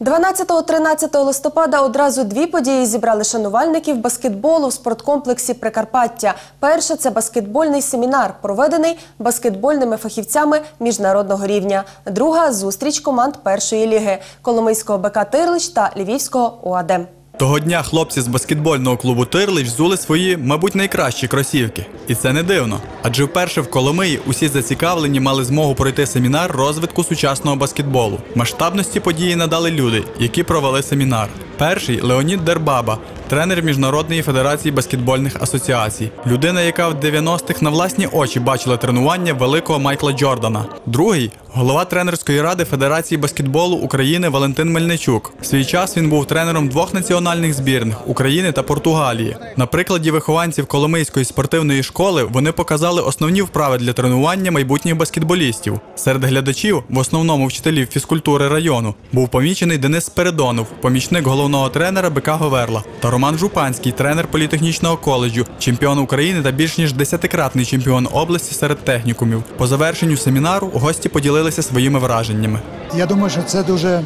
12-13 листопада одразу дві події зібрали шанувальників баскетболу в спорткомплексі Прикарпаття. Перше це баскетбольний семінар, проведений баскетбольними фахівцями міжнародного рівня. Друга зустріч команд першої ліги Коломийського БК Тирлич та Львівського ОАД. Того дня хлопці з баскетбольного клубу Тирлич взули свої, мабуть, найкращі кросівки. І це не дивно. Адже вперше в Коломиї усі зацікавлені мали змогу пройти семінар розвитку сучасного баскетболу. Масштабності події надали люди, які провели семінар. Перший Леонід Дербаба, тренер Міжнародної федерації баскетбольних асоціацій, людина, яка в 90-х на власні очі бачила тренування великого Майкла Джордана. Другий голова тренерської ради Федерації баскетболу України Валентин Мельничук. В свій час він був тренером двох національних збірних України та Португалії. На прикладі вихованців Коломийської спортивної школи вони показали основні вправи для тренування майбутніх баскетболістів. Серед глядачів, в основному вчителів фізкультури району, був помічений Денис Спиридонов, помічник головного тренера БК Говерла, та Роман Жупанський, тренер політехнічного коледжу, чемпіон України та більш ніж десятикратний чемпіон області серед технікумів. По завершенню семінару гості поділилися своїми враженнями. Я думаю, що це дуже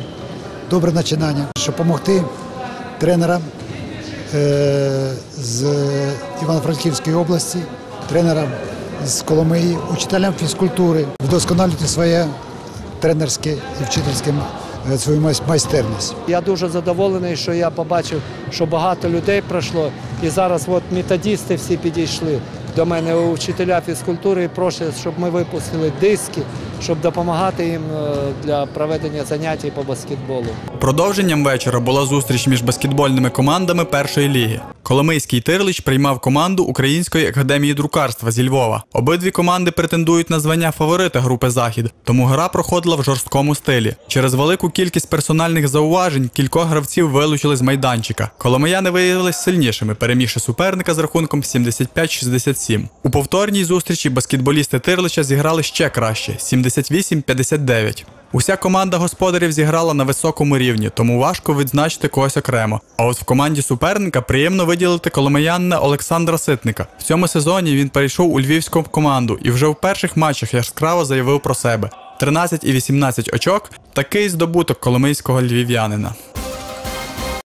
добре починання, щоб допомогти тренерам е, з Івано-Франківської області, тренерам з Коломиї, учителям фізкультури, вдосконалювати своє тренерське і вчительське свою майс- майстерність. Я дуже задоволений, що я побачив, що багато людей пройшло. І зараз от методісти всі підійшли до мене, учителя фізкультури, і просять, щоб ми випустили диски, щоб допомагати їм е, для проведення занять по баскетболу. Продовженням вечора була зустріч між баскетбольними командами першої ліги. Коломийський Тирлич приймав команду Української академії друкарства зі Львова. Обидві команди претендують на звання фаворита групи Захід, тому гра проходила в жорсткому стилі. Через велику кількість персональних зауважень кількох гравців вилучили з майданчика. Коломияни виявилися сильнішими, перемігши суперника з рахунком 75-67. У повторній зустрічі баскетболісти Тирлича зіграли ще краще 78-59. Уся команда господарів зіграла на високому рівні, тому важко відзначити когось окремо. А от в команді суперника приємно виділити коломиянина Олександра Ситника. В цьому сезоні він перейшов у львівську команду і вже в перших матчах яскраво заявив про себе: 13 і 18 очок такий здобуток коломийського львів'янина.